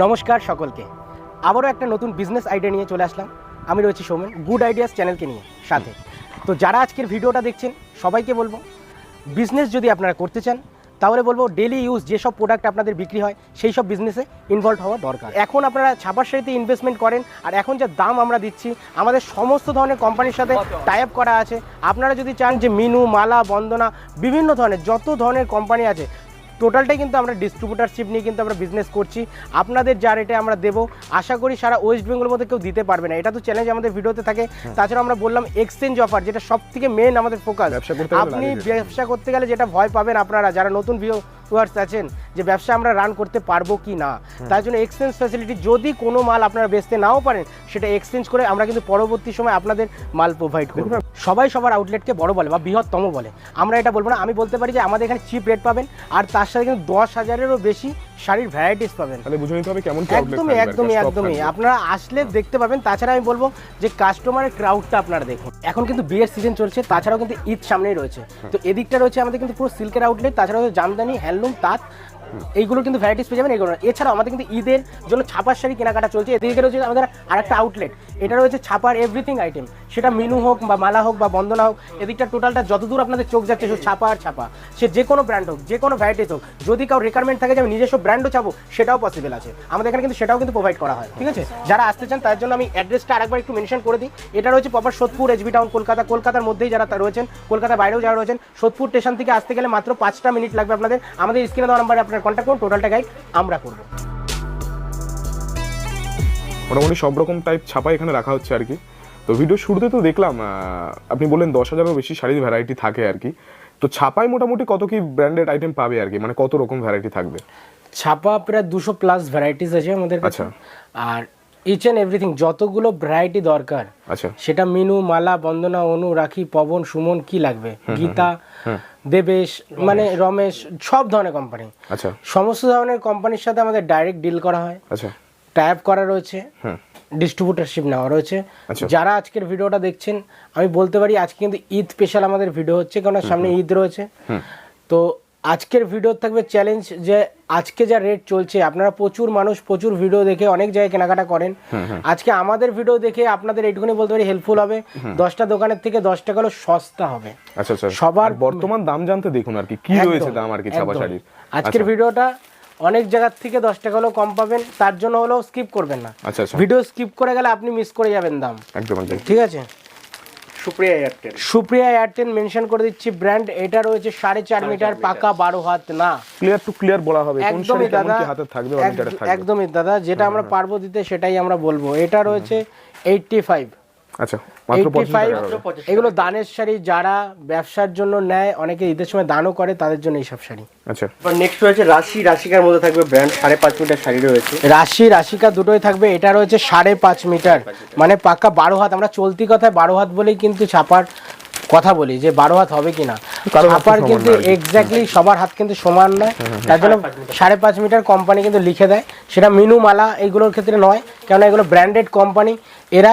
নমস্কার সকলকে। আবারও একটা নতুন বিজনেস আইডিয়া নিয়ে চলে আসলাম। আমি রয়েছি সৌমেন গুড আইডিয়াস চ্যানেলকে নিয়ে সাথে। তো যারা আজকের ভিডিওটা দেখছেন, সবাইকে বলব বিজনেস যদি আপনারা করতে চান, তাহলে বলব ডেলি ইউজ যেসব প্রোডাক্ট আপনাদের বিক্রি হয়, সেই সব বিজনেসে ইনভলভ হওয়া দরকার। এখন আপনারা ছাপার শাড়িতে ইনভেস্টমেন্ট করেন, আর এখন যা দাম আমরা দিচ্ছি, আমাদের সমস্ত ধরনের কোম্পানির সাথে টাই আপ করা আছে। আপনারা যদি চান যে মিনু, মালা, বন্দনা, বিভিন্ন ধরনের, যত ধরনের কোম্পানি আছে টোটালটাই কিন্তু আমরা ডিস্ট্রিবিউটারশিপ নিয়ে কিন্তু আমরা বিজনেস করছি। আপনাদের যা রেটে আমরা দেবো আশা করি সারা ওয়েস্ট বেঙ্গলের মধ্যে কেউ দিতে পারবে না। এটা তো চ্যালেঞ্জ আমাদের ভিডিওতে থাকে। তাছাড়া আমরা বললাম এক্সচেঞ্জ অফার যেটা সব থেকে মেন আমাদের ফোকাস ব্যবসা আপনি ব্যবসা করতে গেলে যেটা ভয় পাবেন আপনারা যারা নতুন ভিউয়ার্স আছেন যে ব্যবসা আমরা রান করতে পারব কি না। তার জন্য এক্সচেঞ্জ ফ্যাসিলিটি যদি কোনো মাল আপনারা বেচতে নাও পারেন সেটা এক্সচেঞ্জ করে আমরা কিন্তু পরবর্তী সময় আপনাদের মাল প্রোভাইড করব। সবাই সবার আউটলেটকে বড় বলে বা বৃহত্তম বলে। আমরা এটা বলব না আমি বলতে পারি যে আমাদের এখানে চিপ রেট পাবেন আর তার সাথে কিন্তু দশ হাজারেরও বেশি শাড়ির ভ্যারাইটিস পাবেন। তাহলে বুঝে নিতে হবে কেমন একদমই একদমই একদমই। আপনারা আসলে দেখতে পাবেন তাছাড়া আমি বলব যে কাস্টমারের ক্রাউডটা আপনারা দেখুন। এখন কিন্তু বিয়ের সিজন চলছে তাছাড়াও কিন্তু ঈদ সামনেই রয়েছে। তো এদিকটা রয়েছে আমাদের কিন্তু পুরো সিল্কের আউটলেট তাছাড়াও জামদানি হ্যান্ডলুম তাঁত। এইগুলো কিন্তু ভ্যারাইটিস পেয়ে যাবেন এগুলো। এছাড়াও আমাদের কিন্তু ঈদের জন্য ছাপার শাড়ি কেনাকাটা চলছে। এদিকে রয়েছে আমাদের আরেকটা আউটলেট এটা রয়েছে ছাপার এভরিথিং আইটেম সেটা মিনু হোক বা মালা হোক বা বন্দনা হোক, এদিকটা টোটালটা যতদূর আপনাদের চোখ যাচ্ছে শুধু ছাপা আর ছাপা। সে যে কোনো ব্র্যান্ড হোক, যে কোনো ভ্যারাইটিস হোক, যদি কারও রিকোয়ারমেন্ট থাকে যে আমি নিজস্ব ব্র্যান্ডও চাবো, সেটাও পসিবল আছে। আমাদের এখানে কিন্তু সেটাও কিন্তু প্রোভাইড করা হয়, ঠিক আছে? যারা আসতে চান, তার জন্য আমি অ্যাড্রেসটা আরেকবার একটু মেনশন করে দিই। এটা রয়েছে proper Sodepur HB town Kolkata. কলকাতার মধ্যেই যারা রয়েছেন, কলকাতার বাইরেও যারা রয়েছেন, সোদপুর স্টেশন থেকে আসতে গেলে মাত্র পাঁচটা মিনিট লাগবে আপনাদের। আমাদের স্ক্রিনে দেওয়া নাম্বারে আপনার কন্ট্যাক্ট করুন টোটালটা গাইড আমরা করব। মোটামুটি সব রকম টাইপ ছাপা এখানে রাখা হচ্ছে আর কি। তো ভিডিও শুরুতে তো দেখলাম আপনি বললেন দশ হাজারও বেশি শাড়ির ভ্যারাইটি থাকে আর কি। তো ছাপায় মোটামুটি কত কি ব্র্যান্ডেড আইটেম পাবে আর কি? মানে কত রকম ভ্যারাইটি থাকবে? ছাপা প্রায় দুশো প্লাস ভ্যারাইটিস আছে আমাদের কাছে। আচ্ছা। আর ইচ অ্যান্ড এভরিথিং যতগুলো ভ্যারাইটি দরকার আচ্ছা। সেটা মিনু মালা বন্দনা অনু রাখি পবন সুমন কি লাগবে? গীতা দেবেশ মানে রমেশ সব ধরনের কোম্পানি আচ্ছা। সমস্ত ধরনের কোম্পানির সাথে আমাদের ডাইরেক্ট ডিল করা হয়। আচ্ছা। ট্যাপ করা রয়েছে। হুম। ডিস্ট্রিবিউটারশিপ নেওয়া রয়েছে। আচ্ছা। যারা আজকের ভিডিওটা দেখছেন আমি বলতে পারি আজকে কিন্তু ঈদ স্পেশাল আমাদের ভিডিও হচ্ছে কারণ সামনে ঈদ রয়েছে। তো আজকের ভিডিও থাকবে চ্যালেঞ্জ যে আজকে যা রেট চলছে আপনারা প্রচুর মানুষ প্রচুর ভিডিও দেখে অনেক জায়গায় কেনাকাটা করেন। আজকে আমাদের ভিডিও দেখে আপনাদের এইটুকুনি বলতে পারি হেল্পফুল হবে। দশটা দোকানের থেকে দশ টাকা হলো সস্তা হবে। আচ্ছা আচ্ছা। সবার- বর্তমান দাম জানতে দেখুন আর কি কি রয়েছে দাম আর কি ছাপা শাড়ির আজকের ভিডিওটা অনেক জায়গার থেকে দশ টাকা হলেও কম পাবেন তার জন্য হলেও স্কিপ করবেন না। আচ্ছা আচ্ছা। ভিডিও স্কিপ করে গেলে আপনি মিস করে যাবেন দাম। একদম ঠিক আছে? Supriya Airtel. Supriya Airtel mention করে দিচ্ছি ব্র্যান্ড এটা রয়েছে সাড়ে চার মিটার পাকা বারো হাত না। ক্লিয়ার টু ক্লিয়ার বলা হবে একদমই দাদা হাতে থাকবে একদমই দাদা যেটা আমরা পারব দিতে সেটাই আমরা বলব। এটা রয়েছে এইটটি ফাইভ আচ্ছা। এগুলো দানের শাড়ি যারা ব্যবসার জন্য নেয় অনেকে ঈদের সময় দানও করে তাদের জন্য এইসব শাড়ি। আচ্ছা। নেক্সট রয়েছে রাশি। রাশিকার মধ্যে থাকবে ব্র্যান্ড সাড়ে পাঁচ মিটার শাড়ি রয়েছে। রাশি রাশিকা দুটোই থাকবে এটা রয়েছে সাড়ে পাঁচ মিটার। মানে পাক্কা বারো হাত। আমরা চলতি কথায় বারো হাত বলেই কিন্তু ছাপার কথা বলি যে বারো হাত হবে কিনা। ছাপার কিন্তু এক্স্যাক্টলি সবার হাত কিন্তু সমান নয়। তার জন্য সাড়ে পাঁচ মিটার। কোম্পানি কিন্তু লিখে দেয়। সেটা মিনু মালা এইগুলোর ক্ষেত্রে নয়। কেননা এগুলো ব্র্যান্ডেড কোম্পানি এরা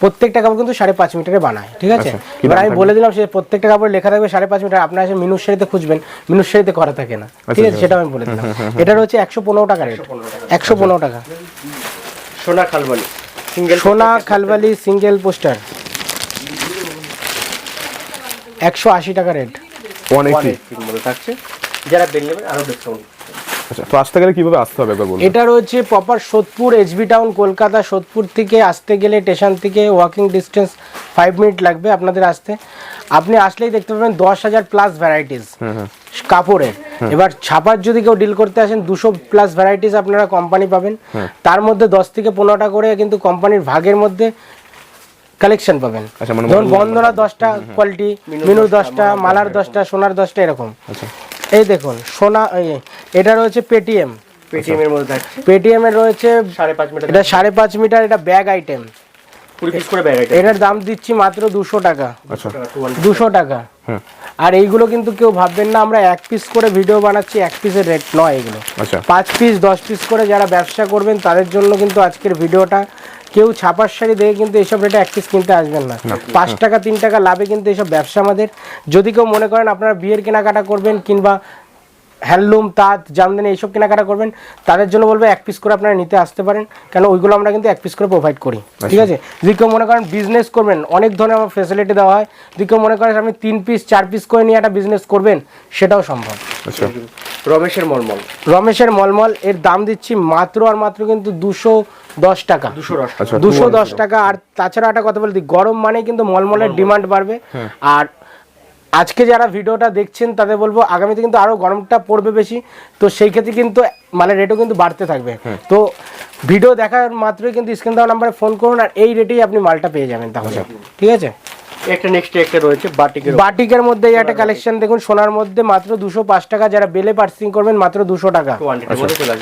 প্রত্যেকটা কাপড় কিন্তু সাড়ে পাঁচ মিটারে বানায় ঠিক আছে? আচ্ছা, এবার আমি বলে দিলাম সে প্রত্যেকটা কাপড় লেখা থাকবে সাড়ে পাঁচ মিটার আপনার এসে মিনুর শাড়িতে খুঁজবেন মিনুর শাড়িতে করা থাকে না ঠিক আছে? আচ্ছা। সেটা আমি বলে দিলাম। এটা রয়েছে একশো পনেরো টাকা রেট। একশো পনেরো টাকা। সোনা খালবালি সিঙ্গেল সোনা খালবালি সিঙ্গেল পোস্টার। একশো আশি টাকা রেট। ওয়ান এইটি থাকছে। যারা বেল নেবেন আরও ডিসকাউন্ট আচ্ছা তো আসতে গেলে কীভাবে আসতে হবে একবার বলুন। এটা রয়েছে proper Sodepur HB town Kolkata Sodepur থেকে আসতে গেলে স্টেশন থেকে ওয়াকিং ডিস্টেন্স ফাইভ মিনিট লাগবে আপনাদের আসতে। আপনি আসলেই দেখতে পাবেন দশ হাজার প্লাস ভ্যারাইটিস কাপড়ের। এবার ছাপার যদি কেউ ডিল করতে আসেন দুশো প্লাস ভ্যারাইটিস আপনারা কোম্পানি পাবেন। তার মধ্যে দশ থেকে পনেরোটা করে কিন্তু কোম্পানির ভাগের মধ্যে কালেকশন পাবেন। আচ্ছা, মানে ধরুন বন্দনা দশটা কোয়ালিটি মিনু দশটা মালার দশটা সোনার দশটা এরকম। আচ্ছা। এই দেখুন সোনা এই- এটা রয়েছে পেটিএম পেটিএম এর মধ্যে থাকছে। পেটিএম এর রয়েছে সাড়ে পাঁচ মিটার এটা সাড়ে পাঁচ মিটার এটা ব্যাগ আইটেম কুড়ি পিস করে ব্যাগ আইটেম এটার দাম দিচ্ছি মাত্র দুশো টাকা। আচ্ছা। দুশো টাকা। আর এইগুলো কিন্তু কেউ ভাববেন না আমরা এক পিস করে ভিডিও বানাচ্ছি এক পিসের রেট নয় এগুলো। আচ্ছা। পাঁচ পিস দশ পিস করে যারা ব্যবসা করবেন তাদের জন্য কিন্তু আজকের ভিডিওটা কেউ ছাপার শাড়ি দেখে কিন্তু এইসব রেটে এক পিস কিনতে আসবেন না। পাঁচ টাকা তিন টাকা লাভে কিন্তু এইসব ব্যবসা আমাদের। যদি কেউ মনে করেন আপনারা বিয়ের কেনাকাটা করবেন কিংবা হ্যান্ডলুম তাঁত জামদানি এইসব কেনাকাটা করবেন। তাদের জন্য বলব এক পিস করে আপনারা নিতে আসতে পারেন। কেন ওইগুলো আমরা কিন্তু এক পিস করে প্রোভাইড করি। ঠিক আছে? যদি কেউ মনে করেন বিজনেস করবেন অনেক ধরনের আমার ফেসিলিটি দেওয়া হয়। যদি কেউ মনে করেন আপনি তিন পিস চার পিস করে নিয়ে একটা বিজনেস করবেন সেটাও সম্ভব। আচ্ছা। রমেশের মলমল। রমেশের মলমল এর দাম দিচ্ছি মাত্র আর মাত্র কিন্তু দুশো দশ টাকা। দুশো আচ্ছা দুশো দশ টাকা। আর তাছাড়া একটা কথা বলে দিই গরম মানে কিন্তু মলমলের ডিমান্ড বাড়বে। আর আজকে যারা ভিডিওটা দেখছেন তাদের বলব আগামীতে কিন্তু আরও গরমটা পড়বে বেশি। তো সেই ক্ষেত্রে কিন্তু মানে রেটও কিন্তু বাড়তে থাকবে। তো ভিডিও দেখার মাত্রই কিন্তু স্ক্রিন দেওয়া নাম্বারে ফোন করুন আর এই রেটেই আপনি মালটা পেয়ে যাবেন তাহলে। ঠিক আছে? একটা নেক্সট একটা রয়েছে বাটিকের বাটিকের মধ্যে একটা কালেকশন দেখুন সোনার মধ্যে মাত্র দুশো পাঁচ টাকা যারা বেলে পার্সিং করবেন মাত্র দুশো টাকা।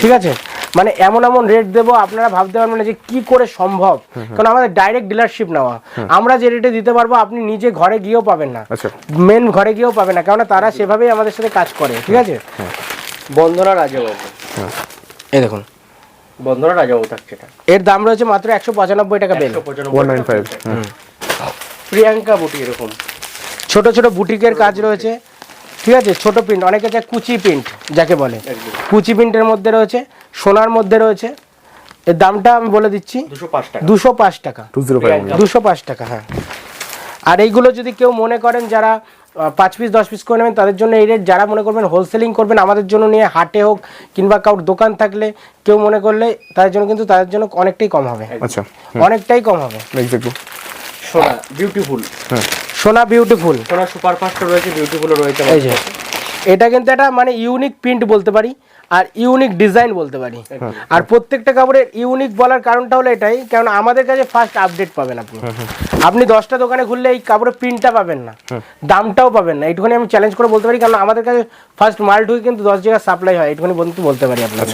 ঠিক আছে? মানে এমন এমন রেট দেবো আপনারা ভাবতে পারবেন না যে কি করে সম্ভব। কারণ আমাদের ডাইরেক্ট ডিলারশিপ নেওয়া। আমরা যে রেটে দিতে পারব আপনি নিজে ঘরে গিয়েও পাবেন না। আচ্ছা। মেন ঘরে গিয়েও পাবেন না কেননা তারা সেভাবেই আমাদের সাথে কাজ করে ঠিক আছে? বন্দনা রাজাবাবু। এই দেখুন। বন্দনা রাজাবাবু থাকছে এটা। এর দাম রয়েছে মাত্র একশো পঁচানব্বই টাকা বেল। প্রিয়াঙ্কা বুটি এরকম। ছোট ছোট বুটিকের কাজ রয়েছে। ঠিক আছে? ছোট প্রিন্ট অনেকে চায় কুচি প্রিন্ট যাকে বলে। কুচি প্রিন্টের মধ্যে রয়েছে। সোনার মধ্যে রয়েছে। এর দামটা আমি বলে দিচ্ছি। দুশো পাঁচ টাকা। দুশো পাঁচ টাকা। হ্যাঁ। আর এইগুলো যদি কেউ মনে করেন যারা পাঁচ পিস দশ পিস করে নেবেন তাদের জন্য এই রেট। যারা মনে করবেন হোলসেলিং করবেন আমাদের জন্য নিয়ে হাটে হোক কিংবা কারোর দোকান থাকলে কেউ মনে করলে তাদের জন্য কিন্তু তাদের জন্য অনেকটাই কম হবে। আচ্ছা অনেকটাই কম হবে। সোনা বিউটিফুল হ্যাঁ। সোনা বিউটিফুল সোনা সুপার ফাস্ট রয়েছে বিউটিফুলও রয়েছে এই যে এটা কিন্তু একটা মানে ইউনিক প্রিন্ট বলতে পারি। আর ইউনিক ডিজাইন বলতে পারি। আর প্রত্যেকটা কাপড়ের ইউনিক বলার কারণটা হলো এটাই কারণ আমাদের কাছে ফার্স্ট আপডেট পাবেন আপনি। আপনি দশটা দোকানে ঘুরলে এই কাপড়ের প্রিন্টটা পাবেন না। দামটাও পাবেন না। এইটুখানি আমি চ্যালেঞ্জ করে বলতে পারি কারণ আমাদের কাছে ফার্স্ট মাল ঢুকে কিন্তু দশ জায়গায় সাপ্লাই হয়। এইটুখানি বলতে বলতে পারি আপনার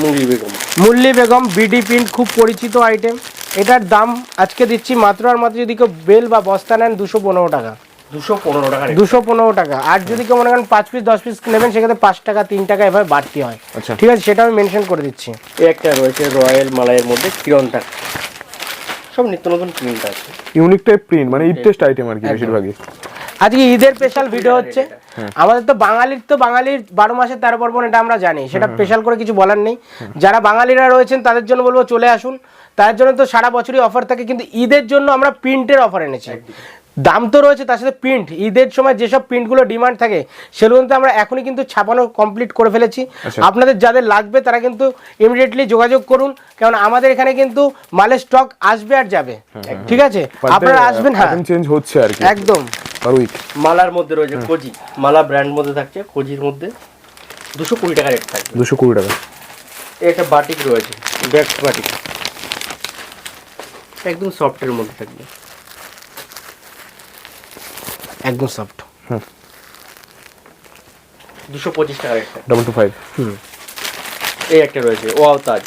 মুঙ্গি বেগম। মুল্লি বেগম বিডি প্রিন্ট খুব পরিচিত আইটেম এটার দাম আজকে দিচ্ছি মাত্র আর মাত্র যদি কেউ বেল বা বস্তা নেন দুশো পনেরো টাকা। দুশো পনেরো টাকা আর যদি কেউ মনে করেন পাঁচ পিস দশ পিস নেবেন সেক্ষেত্রে পাঁচ টাকা তিন টাকা এভাবে বাড়তি হয়। আচ্ছা। ঠিক আছে সেটা আমি মেনশন করে দিচ্ছি। একটা রয়েছে রয়্যাল মালাইয়ের মধ্যে সব নিত্য নতুন প্রিন্ট আছে। ইউনিক টাইপ প্রিন্ট মানে ইট টেস্ট আইটেম আর কি বেশিরভাগই। আজকে ঈদের স্পেশাল ভিডিও হচ্ছে আমাদের তো বাঙালির তো বাঙালির বারো মাসে তেরো পার্বণ এটা আমরা জানি। সেটা স্পেশাল করে কিছু বলার নেই। যারা বাঙালিরা রয়েছেন তাদের জন্য বলব চলে আসুন। তার জন্য তো সারা বছরই অফার থাকে কিন্তু ঈদের জন্য আমরা প্রিন্টের অফার এনেছি। দাম তো রয়েছে তার সাথে প্রিন্ট ঈদের সময় যেসব প্রিন্টগুলো ডিমান্ড থাকে সেগুলো কিন্তু আমরা এখনই কিন্তু ছাপানো কমপ্লিট করে ফেলেছি। আচ্ছা। আপনাদের যাদের লাগবে তারা কিন্তু ইমিডিয়েটলি যোগাযোগ করুন। কারণ আমাদের এখানে কিন্তু মালের স্টক আসবে আর যাবে। ঠিক আছে? আপনারা আসবেন হ্যাঁ। চেঞ্জ হচ্ছে আর কি। একদম। মালার মধ্যে রয়েছে কোজি। মালা ব্র্যান্ড মধ্যে থাকছে কোজির মধ্যে দুশো কুড়ি টাকা রেট থাকবে। দুশো কুড়ি টাকা। একটা বাটিক রয়েছে ব্যাক্স বাটিক একদম সফটের মধ্যে থাকবে। একদম সফট দুশো পঁচিশ টাকা একটা। ডাবল টু ফাইভ এই একটা রয়েছে ওয়াও তাজ।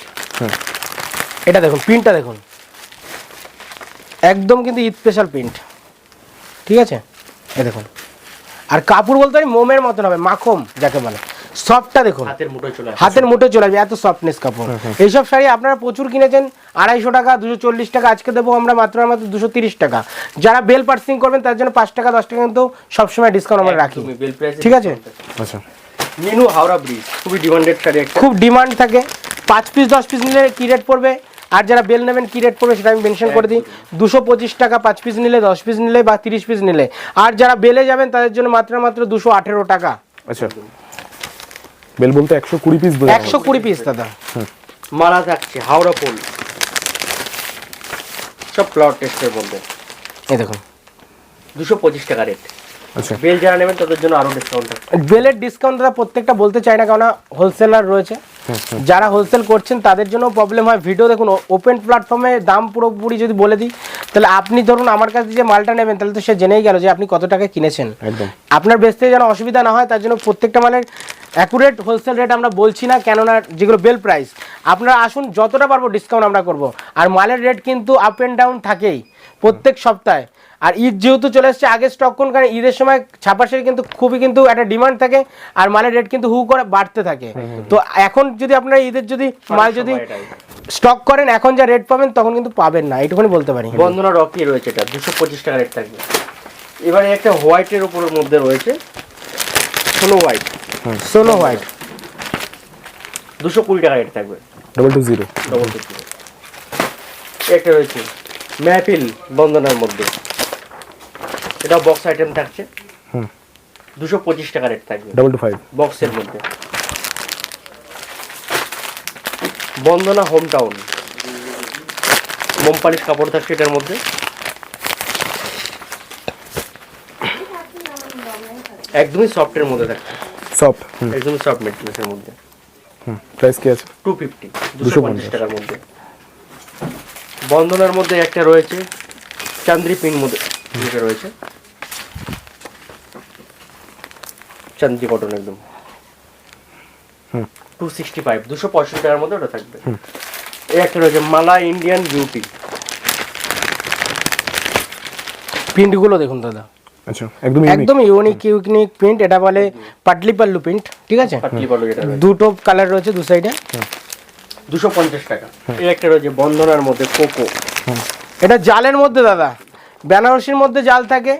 এটা দেখুন প্রিন্টটা দেখুন। একদম কিন্তু ঈদ স্পেশাল প্রিন্ট ঠিক আছে? এ দেখুন। আর কাপড় বলতে পারি মোমের মতন হবে মাখম যাকে বলে। সফটটা দেখুন। হাতের মুঠোয় চলে আসে। হাতের মুঠে চলে আসবে এত সফটনেস কাপড়। এইসব শাড়ি আপনারা প্রচুর কিনেছেন আড়াইশো টাকা দুশো চল্লিশ টাকা আজকে দেবো আমরা মাত্র মাত্র দুশো তিরিশ টাকা। যারা বেল পার্সিং করবেন তার জন্য পাঁচ টাকা দশ টাকা কিন্তু সবসময় ডিসকাউন্ট আমরা রাখি। ঠিক আছে? আচ্ছা। মিনু হাওড়া ব্রিজ খুবই ডিমান্ডেড শাড়ি একটা। খুব ডিমান্ড থাকে। পাঁচ পিস দশ পিস নিলে কি রেট পড়বে? আর যারা বেল নেবেন কি রেট পড়বে সেটা আমি মেনশন করে দিই। দুশো পঁচিশ টাকা পাঁচ পিস নিলে দশ পিস নিলে বা তিরিশ পিস নিলে। আর যারা বেলে যাবেন তাদের জন্য মাত্র মাত্র দুশো আঠেরো টাকা। আচ্ছা। বেল বলতে একশো কুড়ি পিস একশো কুড়ি পিস দাদা। মারা থাকছে হাওড়া পোল সব ফ্লাওয়ার টেস্টের মধ্যে। এই দেখুন। দুশো পঁচিশ টাকা রেট আচ্ছা। বেল যারা নেবেন তাদের জন্য আরও ডিসকাউন্ট বেলের ডিসকাউন্ট দাদা প্রত্যেকটা বলতে চাই না কেননা হোলসেলার রয়েছে। যারা হোলসেল করছেন তাদের জন্য প্রবলেম হয়। ভিডিও দেখুন ওপেন প্ল্যাটফর্মে দাম পুরোপুরি যদি বলে দিই তাহলে আপনি ধরুন আমার কাছে যে মালটা নেবেন তাহলে তো সে জেনেই গেল যে আপনি কত টাকায় কিনেছেন। একদম। আপনার বেচতে যেন অসুবিধা না হয় তার জন্য প্রত্যেকটা মালের অ্যাকুরেট হোলসেল রেট আমরা বলছি না কেননা যেগুলো বেল প্রাইস আপনারা আসুন যতটা পারব ডিসকাউন্ট আমরা করব। আর মালের রেট কিন্তু আপ অ্যান্ড ডাউন থাকেই। প্রত্যেক সপ্তাহে। আর ঈদ যেহেতু চলে এসছে আগে স্টক করুন কারণ? ঈদের সময় ছাপা শাড়ি কিন্তু খুবই কিন্তু একটা ডিমান্ড থাকে আর মালের রেট কিন্তু হু করে বাড়তে থাকে। তো এখন যদি আপনারা ঈদের যদি মাল যদি স্টক করেন এখন যা রেট পাবেন তখন কিন্তু পাবেন না। এইটুকুনি বলতে পারি। বন্দনা রকি রয়েছে এটা দুশো পঁচিশ টাকা রেট থাকবে। এবারে একটা হোয়াইটের উপরের মধ্যে রয়েছে সোনো হোয়াইট সোনো হোয়াইট দুশো কুড়ি টাকা রেট থাকবে। Double two zero double two zero একটা রয়েছে ম্যাপিল বন্দনার মধ্যে। এটা বক্স আইটেম থাকছে। হুম। দুশো পঁচিশ টাকা রেট থাকবে। ডবল টু ফাইভ বক্সের মধ্যে। বন্দনা হোম টাউন মোমপালিশ কাপড় থাকছে এটার মধ্যে। একদমই সফটের মধ্যে থাকছে। সফট একদমই সফট মেটেরিয়ালসের মধ্যে। হুম। প্রাইস কি আছে? টু ফিফটি দুশো পঞ্চাশ টাকার মধ্যে। বন্ধনার মধ্যে একটা রয়েছে চান্দ্রি পিন মধ্যে রয়েছে। চান্দ্রি কটন একদম। টু সিক্সটি ফাইভ দুশো পঁয়ষট্টি টাকার মধ্যে ওটা থাকবে। এই একটা রয়েছে মালা ইন্ডিয়ান বিউটি। প্রিন্টগুলো দেখুন দাদা। আচ্ছা একদম ইউনিক একদম ইউনিক ইউনিক প্রিন্ট এটা বলে পাটলি পাল্লু প্রিন্ট ঠিক আছে? পাটলি যেটা রয়েছে। দুটো কালার রয়েছে দু সাইডে দুশো পঞ্চাশ টাকা। এই একটা রয়েছে বন্ধনার মধ্যে কোকো। এটা জালের মধ্যে দাদা। বেনারসির মধ্যে জাল থাকে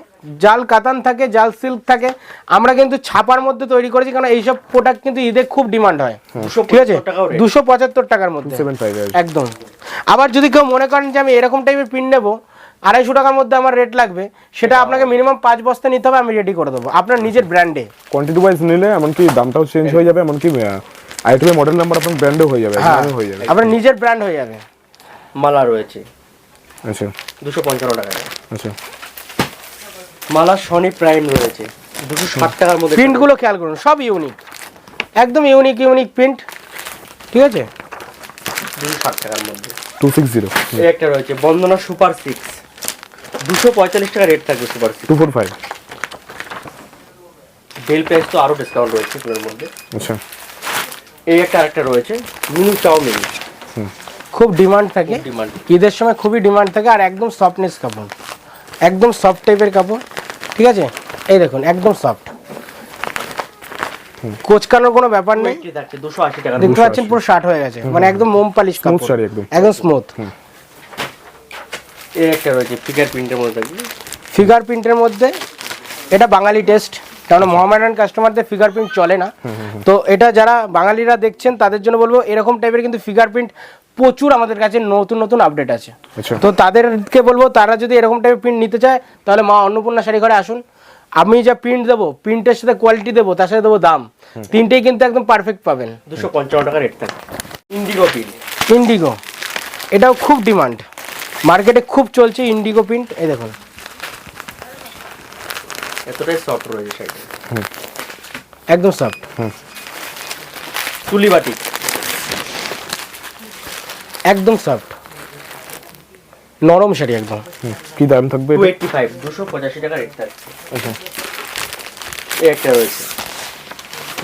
জাল কাতান থাকে জাল সিল্ক থাকে। আমরা কিন্তু ছাপার মধ্যে তৈরি করেছি কারণ এইসব প্রোডাক্ট কিন্তু ঈদে খুব ডিমান্ড হয়। ঠিক আছে? দুশো পঁচাত্তর টাকার মধ্যে। একদম। আবার যদি কেউ মনে করেন যে আমি এরকম টাইপের পিন নেব আড়াইশো টাকার মধ্যে আমার রেট লাগবে সেটা আপনাকে মিনিমাম পাঁচ বস্তা নিতে হবে আমি রেডি করে দেবো। আপনার নিজের ব্র্যান্ডে কোয়ান্টিটি ওয়াইজ নিলে এমনকি দামটাও চেঞ্জ হয়ে যাবে এমনকি আইটেমের মডেল নাম্বার আপনার ব্র্যান্ডও হয়ে যাবে হ্যাঁ। হয়ে যাবে। আপনার নিজের ব্র্যান্ড হয়ে যাবে। মালা রয়েছে। আচ্ছা। দুশো পঞ্চান্ন টাকা। আচ্ছা। মালা সনি প্রাইম রয়েছে। দুশো ষাট টাকার মধ্যে প্রিন্টগুলো খেয়াল করুন সব ইউনিক একদম ইউনিক ইউনিক প্রিন্ট ঠিক আছে? দুশো ষাট টাকার মধ্যে। টু সিক্স জিরো এই একটা রয়েছে বন্দনা সুপার সিক্স। দুশো পঁয়তাল্লিশ টাকা রেট থাকবে super six. Two four five bell price তো আরও ডিসকাউন্ট রয়েছে এগুলোর মধ্যে। আচ্ছা। এই একটা আরেকটা রয়েছে মিনি চাউমিন। খুব ডিমান্ড থাকে। ঈদের সময় খুবই ডিমান্ড থাকে আর একদম সফটনেস কাপড়। একদম সফট টাইপের কাপড় ঠিক আছে? এই দেখুন একদম সফট কোচকানোর কোনো ব্যাপার নেই। দুশো আশি টাকা দেখতে পাচ্ছেন পুরো শার্ট হয়ে গেছে। মানে একদম মোম পালিশ কাপড়। একদম। একদম স্মুথ এই একটা রয়েছে ফিগার প্রিন্টের মধ্যে। ফিগার প্রিন্টের মধ্যে এটা বাঙালি টেস্ট কারণ মোহামেডান কাস্টমারদের ফিগার প্রিন্ট চলে না। তো এটা যারা বাঙালিরা দেখছেন তাদের জন্য বলব এরকম টাইপের কিন্তু ফিগার প্রিন্ট প্রচুর আমাদের কাছে নতুন নতুন আপডেট আছে। আচ্ছা। তো তাদেরকে বলব তারা যদি এরকম টাইপের প্রিন্ট নিতে চায় তাহলে মা অন্নপূর্ণা শাড়ি ঘরে আসুন। আমি যা প্রিন্ট দেবো প্রিন্টের সাথে কোয়ালিটি দেবো তার সাথে দেবো দাম। তিনটেই কিন্তু একদম পারফেক্ট পাবেন। দুশো পঞ্চান্ন টাকা রেট থাকবে। ইন্ডিগো প্রিন্ট ইন্ডিগো এটাও খুব ডিমান্ড মার্কেটে খুব চলছে ইন্ডিগো প্রিন্ট এই দেখুন। এতটাই সফট রয়েছে শাড়িটা একদম। সফট তুলি বাটিক একদম সফট নরম শাড়ি একদম। কি দাম থাকবে টু এইটটি ফাইভ দুশো পঁচাশি টাকা রেট থাকছে আচ্ছা। এই একটা রয়েছে।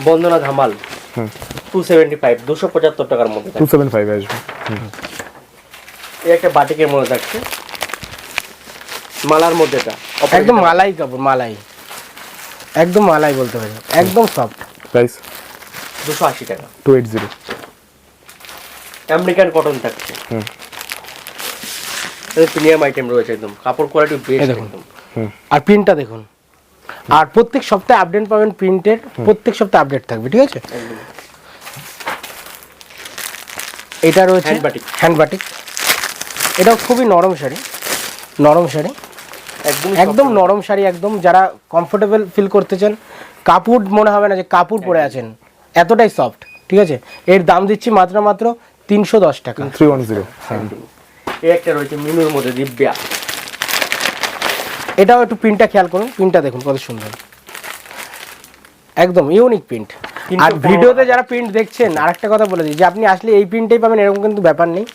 বন্দনা ধামাল। হুম। টু সেভেন্টি ফাইভ দুশো পঁচাত্তর টাকার মধ্যে। টু সেভেন ফাইভ আসবে। এই একটা বাটিকের মধ্যে থাকছে। মালার মধ্যে এটা। একদম মালাই কাপড় মালাই। একদম মালাই বলতে পারি। একদম সফট প্রাইস দুশো আশি টাকা। Two eight zero American cotton থাকছে। হুম। প্রিমিয়াম আইটেম রয়েছে একদম। কাপড় কোয়ালিটি বেস্ট দেখুন। একদম। আর প্রিন্টটা দেখুন। আর প্রত্যেক সপ্তাহে আপডেট পাবেন প্রিন্টের প্রত্যেক সপ্তাহে আপডেট থাকবে ঠিক আছে? এটা রয়েছে Hand batik। হ্যান্ড বাটিক এটাও খুবই নরম শাড়ি। নরম শাড়ি। একদম একদম নরম শাড়ি একদম যারা কমফোর্টেবল ফিল করতে চান কাপড় মনে হবে না যে কাপড় পরে আছেন। এতটাই সফট ঠিক আছে? এর দাম দিচ্ছি মাত্র মাত্র তিনশো দশ টাকা। থ্রি ওয়ান জিরো এই একটা রয়েছে মিনুর মধ্যে দিব্যা। এটাও একটু প্রিন্টটা খেয়াল করুন প্রিন্টটা দেখুন কত সুন্দর। একদম ইউনিক প্রিন্ট আর ভিডিওতে যারা প্রিন্ট দেখছেন আরেকটা কথা বলে দিই যে আপনি আসলে এই প্রিন্টটাই পাবেন এরকম কিন্তু ব্যাপার নেই।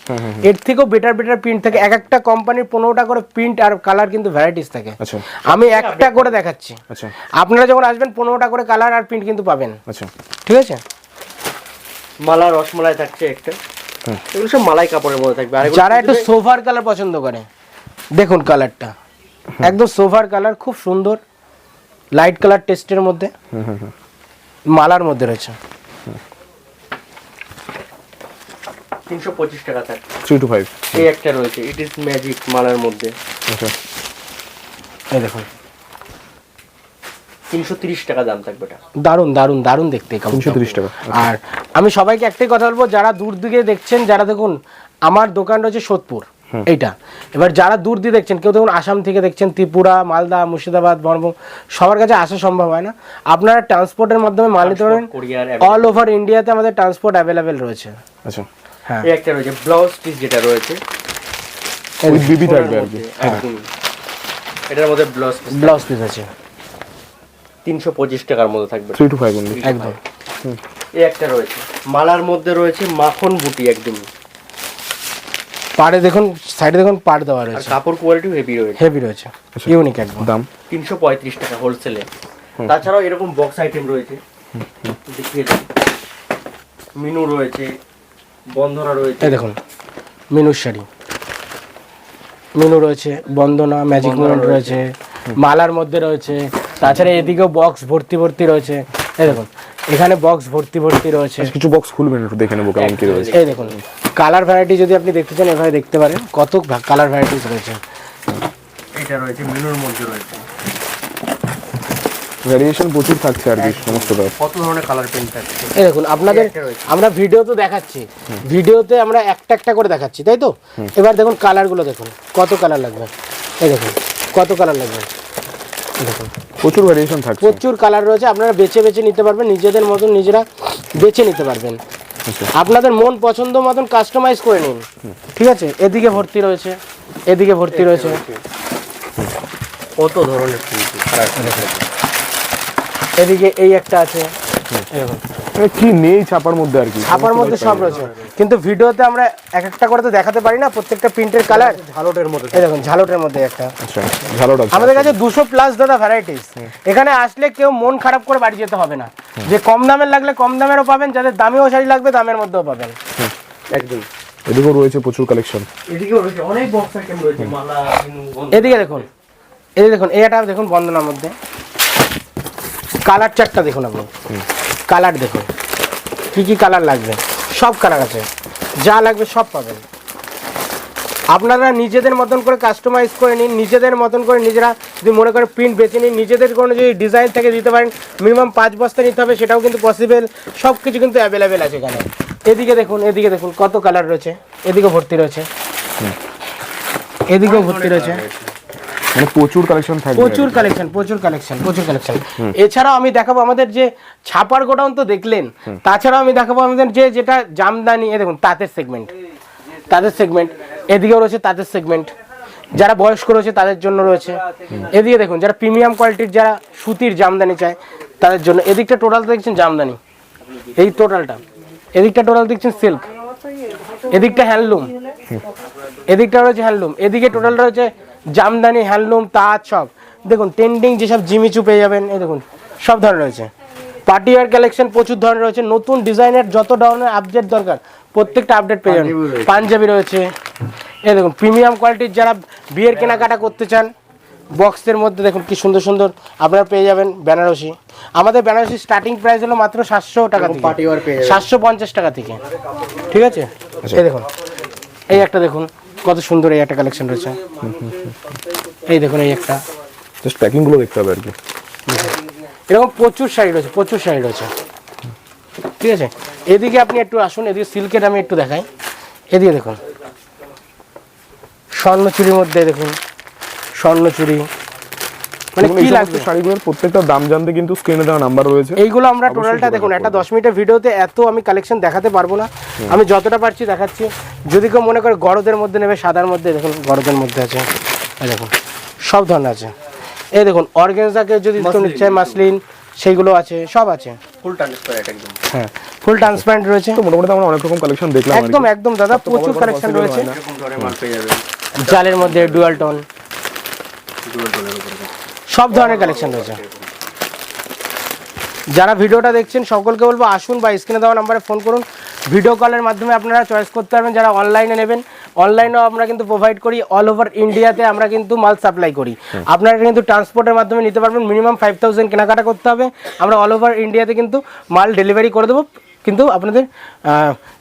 এর থেকেও বেটার বেটার প্রিন্ট থাকে। এক একটা কোম্পানির পনেরোটা করে প্রিন্ট আর কালার কিন্তু ভ্যারাইটিস থাকে। আচ্ছা। আমি একটা করে দেখাচ্ছি। আচ্ছা। আপনারা যখন আসবেন পনেরোটা করে কালার আর প্রিন্ট কিন্তু পাবেন। আচ্ছা। ঠিক আছে? মালা রসমালাই থাকছে একটা। এগুলো সব মালাই কাপড়ের মধ্যে থাকবে। আর যারা একটু সোফার কালার পছন্দ করে দেখুন কালারটা একদম সোফার কালার খুব সুন্দর। লাইট কালার টেস্টের মধ্যে। হুম হুম। মালার মধ্যে রয়েছে। তিনশো পঁচিশ টাকা থাকছে থ্রি টু ফাইভ এই একটা রয়েছে। ইট ইজ ম্যাজিক মালার মধ্যে। আচ্ছা। এই দেখুন। তিনশো তিরিশ টাকা দাম থাকবে এটা। দারুণ দারুণ দারুণ দেখতে কাপড়টা। 330 টাকা। আর আমি সবাইকে একটাই কথা বলব যারা দূর দিকে দেখছেন যারা দেখুন আমার দোকান রয়েছে সোদপুর। এইটা। এবার যারা দূর দিয়ে দেখছেন কেউ দেখুন আসাম থেকে দেখছেন ত্রিপুরা মালদা মুর্শিদাবাদ বর্ম সবার কাছে আসা সম্ভব হয় না। আপনারা ট্রান্সপোর্টের মাধ্যমে মাল নিতে পারেন। অল ওভার ইন্ডিয়াতে আমাদের ট্রান্সপোর্ট অ্যাভেলেবেল রয়েছে। আচ্ছা। হ্যাঁ। একটা রয়েছে ব্লাউজ পিস যেটা রয়েছে। উইথ বিবি থাকবে আর কি। একদম। এটার মধ্যে ব্লাউজ পিস ব্লাউজ পিস আছে। তিনশো পঁচিশ টাকার মধ্যে থাকবে। থ্রি টু ফাইভ একদম। এই একটা রয়েছে। মালার মধ্যে রয়েছে মাখন বুটি একদম। পাড়ে দেখুন সাইডে দেখুন পাড় দেওয়া আর রয়েছে। কাপড় কোয়ালিটি হেভি রয়েছে। হেভি রয়েছে। ইউনিক একদম। দাম? তিনশো পঁয়ত্রিশ টাকা হোলসেলে তাছাড়াও এরকম বক্স আইটেম রয়েছে। দেখিয়ে দিই। মিনু রয়েছে বন্ধনা রয়েছে। এই দেখুন মিনুর শাড়ি। মিনু রয়েছে বন্দনা ম্যাজিক মুভমেন্ট রয়েছে। মালার মধ্যে রয়েছে। তাছাড়া এদিকেও বক্স ভর্তি ভর্তি রয়েছে। এই দেখুন এখানে বক্স ভর্তি ভর্তি রয়েছে। কিছু বক্স খুলবেন একটু দেখে নেব কেমন কি রয়েছে। এই দেখুন কালার ভ্যারাইটি যদি আপনি দেখতে চান এভাবে দেখতে পারেন। কত কালার ভ্যারাইটিস রয়েছে। এটা রয়েছে মিনুর মধ্যে রয়েছে। ভ্যারিয়েশন প্রচুর থাকছে আর কি সমস্ত কত ধরনের কালার প্রিন্ট থাকছে? এই দেখুন আপনাদের আমরা ভিডিও তো দেখাচ্ছি। ভিডিওতে আমরা একটা একটা করে দেখাচ্ছি তাই তো? এবার দেখুন কালারগুলো দেখুন। কত কালার লাগবে? এই দেখুন কত কালার লাগবে? দেখুন। প্রচুর ভ্যারিয়েশন থাকছে। প্রচুর কালার রয়েছে আপনারা বেছে বেছে নিতে পারবেন নিজেদের মতন নিজেরা বেছে নিতে পারবেন। আপনাদের মন পছন্দ মতন কাস্টমাইজ করে নিন। ঠিক আছে? এদিকে ভর্তি রয়েছে। এদিকে ভর্তি রয়েছে। কত ধরনের এদিকে এই একটা আছে। এরকম কি নেই ছাপার মধ্যে আর কি? ছাপার মধ্যে সব রয়েছে। কিন্তু ভিডিওতে আমরা এক একটা করে তো দেখাতে পারি না প্রত্যেকটা প্রিন্টের কালার ঝালটের মধ্যে। এই দেখুন ঝালটের মধ্যে একটা। আচ্ছা ঝালট আছে আমাদের কাছে দুশো প্লাস দাদা ভ্যারাইটিস এখানে আসলে কেউ মন খারাপ করে বাড়ি যেতে হবে না। যে কম দামের লাগলে কম দামেরও পাবেন যাদের দামিও শাড়ি লাগবে দামের মধ্যেও পাবেন। একদম। এদিকেও রয়েছে প্রচুর কালেকশন এদিকেও রয়েছে অনেক বক্স আইটেম রয়েছে মালা এদিকে দেখুন এদিকে দেখুন এটা দেখুন বন্দনার মধ্যে। কালার চারটা দেখুন আপনি। কালার দেখুন কি কি কালার লাগবে? সব কালার আছে। যা লাগবে সব পাবেন। আপনারা নিজেদের মতন করে কাস্টমাইজ করে নিন নিজেদের মতন করে নিজেরা যদি মনে করেন প্রিন্ট বেছে নিন নিজেদের কোনো যদি ডিজাইন থেকে দিতে পারেন মিনিমাম পাঁচ বস্তা নিতে হবে সেটাও কিন্তু পসিবল সব কিছু কিন্তু অ্যাভেলেবেল আছে এখানে। এদিকে দেখুন এদিকে দেখুন কত কালার রয়েছে। এদিকে ভর্তি রয়েছে। এদিকেও ভর্তি রয়েছে। মানে প্রচুর কালেকশন থাকবে। প্রচুর কালেকশন প্রচুর কালেকশন প্রচুর কালেকশন এছাড়াও আমি দেখাবো আমাদের যে ছাপার গোডাউন তো দেখলেন, তাছাড়াও আমি দেখাবো আমাদের যে যেটা জামদানি এ দেখুন, তাঁতের সেগমেন্ট তাদের সেগমেন্ট এদিকেও রয়েছে তাদের সেগমেন্ট যারা বয়স্ক রয়েছে তাদের জন্য রয়েছে। এদিকে দেখুন, যারা প্রিমিয়াম কোয়ালিটির যারা সুতির জামদানি চায়, তাদের জন্য, এদিকটা টোটাল দেখছেন জামদানি, এই টোটালটা। এদিকটা টোটাল দেখছেন সিল্ক এদিকটা হ্যান্ডলুম এদিকটা রয়েছে হ্যান্ডলুম এদিকে টোটালটা রয়েছে জামদানি হ্যান্ডলুম তাঁত সব। দেখুন ট্রেন্ডিং যেসব জিমিচু পেয়ে যাবেন এই দেখুন সব ধরনের রয়েছে। পার্টি ওয়ার কালেকশন প্রচুর ধরনের রয়েছে। নতুন ডিজাইনের যত ধরনের আপডেট দরকার প্রত্যেকটা আপডেট পেয়ে যাবেন। পাঞ্জাবি রয়েছে। এ দেখুন প্রিমিয়াম কোয়ালিটির যারা বিয়ের কেনাকাটা করতে চান বক্সের মধ্যে দেখুন কি সুন্দর সুন্দর আপনারা পেয়ে যাবেন বেনারসি আমাদের বেনারসি স্টার্টিং প্রাইস হলো মাত্র সাতশো টাকা থেকে। সাতশো পঞ্চাশ টাকা থেকে। ঠিক আছে? এই দেখুন এই একটা দেখুন। কত সুন্দর এই একটা কালেকশন রয়েছে। এই দেখুন এই একটা। জাস্ট প্যাকিংগুলো দেখতে হবে আর কি। এরকম প্রচুর শাড়ি রয়েছে প্রচুর শাড়ি রয়েছে। ঠিক আছে? এদিকে আপনি একটু আসুন এদিকে সিল্কের আমি একটু দেখাই। এদিকে দেখুন। স্বর্ণচুরির মধ্যে দেখুন স্বর্ণচুরি। মানে কি লাগবে? শাড়িগুলোর প্রত্যেকটা দাম জানতে কিন্তু স্ক্রিনে দেওয়া নাম্বার রয়েছে। এইগুলো আমরা টোটালটা দেখুন একটা দশ মিনিটের ভিডিওতে এত আমি কালেকশন দেখাতে পারব না। আমি যতটা পারছি দেখাচ্ছি। যদি কেউ মনে করে গরদের মধ্যে নেবে সাদার মধ্যে দেখুন গরদের মধ্যে আছে। এই দেখুন সব ধরনের আছে। এই দেখুন অর্গেনজাকে যদি চায় মাসলিন। সেইগুলো আছে সব আছে। ফুল ট্রান্সপারেন্ট একদম। হ্যাঁ ফুল ট্রান্সপারেন্ট রয়েছে। তো মোটামুটি আমরা অনেক রকম কালেকশন দেখলাম একদম একদম দাদা প্রচুর কালেকশন রয়েছে। জালের মধ্যে ডুয়াল টোন সব ধরনের কালেকশন রয়েছে। যারা ভিডিওটা দেখছেন সকলকে বলব আসুন বা স্ক্রিনে দেওয়া নাম্বারে ফোন করুন। ভিডিও কলের মাধ্যমে আপনারা চয়েস করতে পারবেন যারা অনলাইনে নেবেন। অনলাইনেও আমরা কিন্তু প্রোভাইড করি অল ওভার ইন্ডিয়াতে আমরা কিন্তু মাল সাপ্লাই করি। আপনারা কিন্তু ট্রান্সপোর্টের মাধ্যমে নিতে পারবেন মিনিমাম ফাইভ থাউজেন্ড কেনাকাটা করতে হবে। আমরা অল ওভার ইন্ডিয়াতে কিন্তু মাল ডেলিভারি করে দেবো। কিন্তু আপনাদের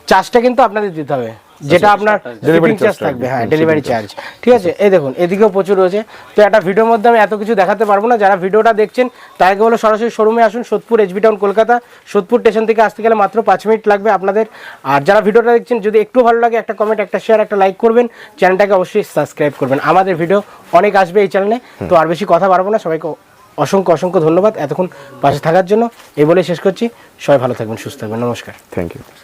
চার্জটা কিন্তু আপনাদের দিতে হবে। যেটা আপনার ডেলিভারি চার্জ charge থাকবে থাকবে, হ্যাঁ ডেলিভারি চার্জ ঠিক আছে এই দেখুন এদিকেও প্রচুর রয়েছে। তো একটা ভিডিওর মধ্যে আমি এত কিছু দেখাতে পারব না। যারা ভিডিওটা দেখছেন তাকে বলো সরাসরি শোরুমে আসুন Sodepur HB town Kolkata. Sodepur station থেকে আসতে গেলে মাত্র পাঁচ মিনিট লাগবে আপনাদের। আর যারা ভিডিওটা দেখছেন যদি একটু ভালো লাগে একটা কমেন্ট একটা শেয়ার একটা লাইক করবেন। চ্যানেলটাকে অবশ্যই সাবস্ক্রাইব করবেন। আমাদের ভিডিও অনেক আসবে এই চ্যানেলে তো আর বেশি কথা বাড়বো না। সবাইকে অসংখ্য অসংখ্য ধন্যবাদ। এতক্ষণ পাশে থাকার জন্য। এই বলে শেষ করছি। সবাই ভালো থাকবেন সুস্থ থাকবেন। নমস্কার। Thank you